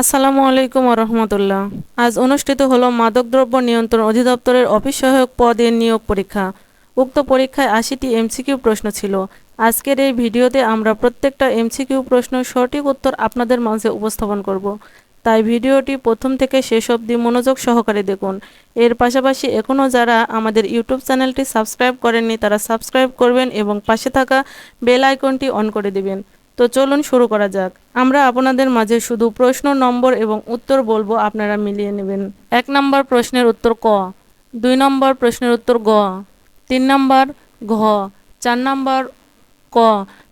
আসসালামু আলাইকুম রহমতুল্লাহ আজ অনুষ্ঠিত হলো মাদকদ্রব্য নিয়ন্ত্রণ অধিদপ্তরের অফিস সহায়ক পদের নিয়োগ পরীক্ষা। উক্ত পরীক্ষায় আশিটি এমসিকিউ প্রশ্ন ছিল। আজকের এই ভিডিওতে আমরা প্রত্যেকটা এমসিকিউ প্রশ্ন সঠিক উত্তর আপনাদের মাঝে উপস্থাপন করব। তাই ভিডিওটি প্রথম থেকে শেষ অবধি মনোযোগ সহকারে দেখুন। এর পাশাপাশি এখনও যারা আমাদের ইউটিউব চ্যানেলটি সাবস্ক্রাইব করেননি, তারা সাবস্ক্রাইব করবেন এবং পাশে থাকা বেল আইকনটি অন করে দিবেন। তো চলুন শুরু করা যাক আমরা আপনাদের মাঝে শুধু প্রশ্ন নম্বর এবং উত্তর বলব আপনারা মিলিয়ে নেবেন এক নম্বর প্রশ্নের উত্তর ক দুই নম্বর প্রশ্নের উত্তর গ তিন নম্বর ঘ চার নম্বর ক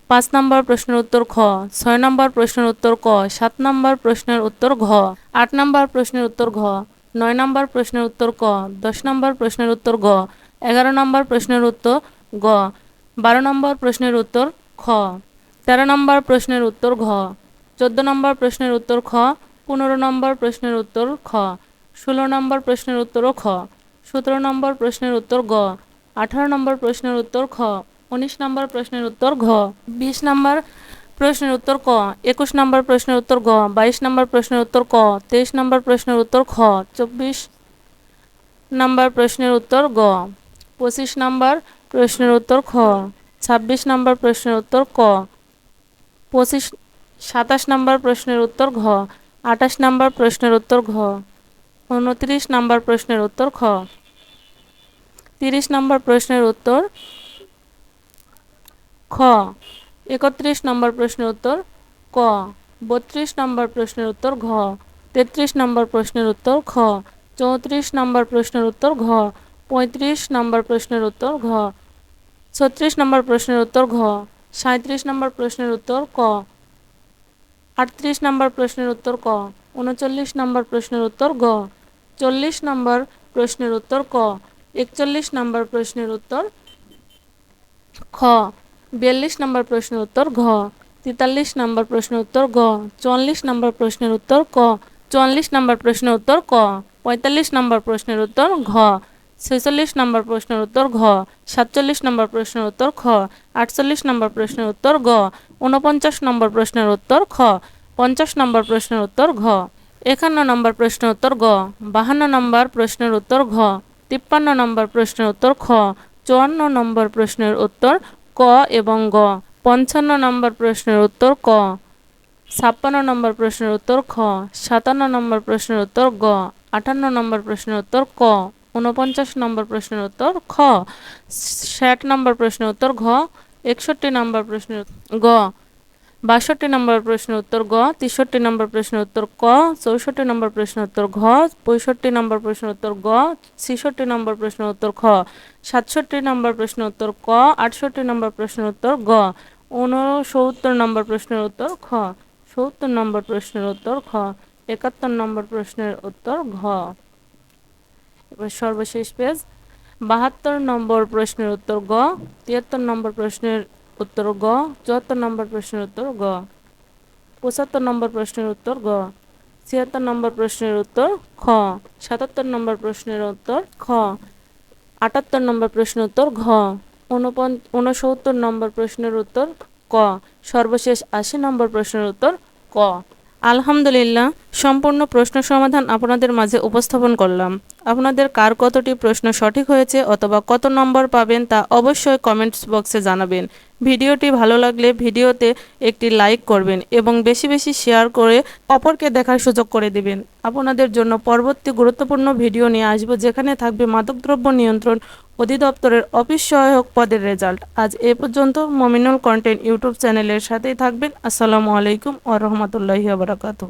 পাঁচ নম্বর প্রশ্নের উত্তর খ ছয় নম্বর প্রশ্নের উত্তর ক সাত নম্বর প্রশ্নের উত্তর ঘ আট নম্বর প্রশ্নের উত্তর ঘ নয় নম্বর প্রশ্নের উত্তর ক দশ নম্বর প্রশ্নের উত্তর গ এগারো নম্বর প্রশ্নের উত্তর গ বারো নম্বর প্রশ্নের উত্তর খ তেরো নম্বর প্রশ্নের উত্তর ঘ চোদ্দ নম্বর প্রশ্নের উত্তর খ পনেরো নম্বর প্রশ্নের উত্তর খ ষোলো নম্বর প্রশ্নের উত্তর খ সতেরো নম্বর প্রশ্নের উত্তর গ আঠারো নম্বর প্রশ্নের উত্তর খ উনিশ নম্বর প্রশ্নের উত্তর ঘ বিশ নম্বর প্রশ্নের উত্তর ক একুশ নম্বর প্রশ্নের উত্তর গ বাইশ নম্বর প্রশ্নের উত্তর ক তেইশ নম্বর প্রশ্নের উত্তর খ চব্বিশ নম্বর প্রশ্নের উত্তর গ পঁচিশ নম্বর প্রশ্নের উত্তর খ ছাব্বিশ নম্বর প্রশ্নের উত্তর ক পঁচিশ সাতাশ নম্বর প্রশ্নের উত্তর ঘ আঠাশ নম্বর প্রশ্নের উত্তর ঘ উনত্রিশ নম্বর প্রশ্নের উত্তর খ তিরিশ নম্বর প্রশ্নের উত্তর খ একত্রিশ নম্বর প্রশ্নের উত্তর ক বত্রিশ নম্বর প্রশ্নের উত্তর ঘ তেত্রিশ নম্বর প্রশ্নের উত্তর খ চৌত্রিশ নম্বর প্রশ্নের উত্তর ঘ পঁয়ত্রিশ নম্বর প্রশ্নের উত্তর ঘ ছত্রিশ নম্বর প্রশ্নের উত্তর ঘ সাঁত্রিশ নম্বর প্রশ্নের উত্তর ক আটত্রিশ নম্বর প্রশ্নের উত্তর ক উনচল্লিশ নম্বর প্রশ্নের উত্তর গ চল্লিশ নম্বর প্রশ্নের উত্তর ক একচল্লিশ নম্বর প্রশ্নের উত্তর খ বিয়াল্লিশ নম্বর প্রশ্নের উত্তর ঘ তেতাল্লিশ নম্বর প্রশ্নের উত্তর গ চুয়াল্লিশ নম্বর প্রশ্নের উত্তর ক চুয়াল্লিশ নম্বর প্রশ্নের উত্তর ক পঁয়তাল্লিশ নম্বর প্রশ্নের উত্তর ঘ ছেচল্লিশ নম্বর প্রশ্নের উত্তর ঘ সাতচল্লিশ নম্বর প্রশ্নের উত্তর খ আটচল্লিশ নম্বর প্রশ্নের উত্তর গ ঊনপঞ্চাশ নম্বর প্রশ্নের উত্তর খ পঞ্চাশ নম্বর প্রশ্নের উত্তর ঘ একান্ন নম্বর প্রশ্নের উত্তর গ বাহান্ন নম্বর প্রশ্নের উত্তর ঘ তিপ্পান্ন নম্বর প্রশ্নের উত্তর খ চুয়ান্ন নম্বর প্রশ্নের উত্তর ক এবং গ পঞ্চান্ন নম্বর প্রশ্নের উত্তর ক ছাপ্পান্ন নম্বর প্রশ্নের উত্তর খ সাতান্ন নম্বর প্রশ্নের উত্তর গ আটান্ন নম্বর প্রশ্নের উত্তর ক উনপঞ্চাশ নম্বর প্রশ্নের উত্তর খ ষাট নম্বর প্রশ্নের উত্তর ঘ একষট্টি নম্বর প্রশ্নের গ বাষট্টি নম্বর প্রশ্নের উত্তর গ তেষট্টি নম্বর প্রশ্নের উত্তর ক চৌষট্টি নম্বর প্রশ্নের উত্তর ঘ পঁয়ষট্টি নম্বর প্রশ্নের উত্তর গ ছেষট্টি নম্বর প্রশ্নের উত্তর খ সাতষট্টি নম্বর প্রশ্নের উত্তর ক আটষট্টি নম্বর প্রশ্নের উত্তর গ ঊনসত্তর নম্বর প্রশ্নের উত্তর খ সত্তর নম্বর প্রশ্নের উত্তর খ একাত্তর নম্বর প্রশ্নের উত্তর ঘ সর্বশেষ পেজ। বাহাত্তর নম্বর প্রশ্নের উত্তর গ, তিয়াত্তর নম্বর প্রশ্নের উত্তর গ, চুয়াত্তর নম্বর প্রশ্নের উত্তর গ, পঁচাত্তর নম্বর প্রশ্নের উত্তর গ, ছিয়াত্তর নম্বর প্রশ্নের উত্তর খ, সাতাত্তর নম্বর প্রশ্নের উত্তর খ, আটাত্তর নম্বর প্রশ্নের উত্তর ঘ ঊনসত্তর নম্বর প্রশ্নের উত্তর ক, সর্বশেষ আশি নম্বর প্রশ্নের উত্তর ক। আলহামদুলিল্লাহ, সম্পূর্ণ প্রশ্ন সমাধান আপনাদের মাঝে উপস্থাপন করলাম। আপনাদের কার কতটি প্রশ্ন সঠিক হয়েছে অথবা কত নম্বর পাবেন তা অবশ্যই কমেন্টস বক্সে জানাবেন। ভিডিওটি ভালো লাগলে ভিডিওতে একটি লাইক করবেন এবং বেশি বেশি শেয়ার করে অপরকে দেখার সুযোগ করে দিবেন। আপনাদের জন্য পরবর্তী গুরুত্বপূর্ণ ভিডিও নিয়ে আসব যেখানে থাকবে মাদকদ্রব্য নিয়ন্ত্রণ অধিদপ্তরের অফিস সহায়ক পদের রেজাল্ট। আজ এ পর্যন্ত মমিনুল কন্টেন্ট ইউটিউব চ্যানেলের সাথেই থাকবেন। আসসালামু আলাইকুম ও রহমতুল্লাহি বারাকাতু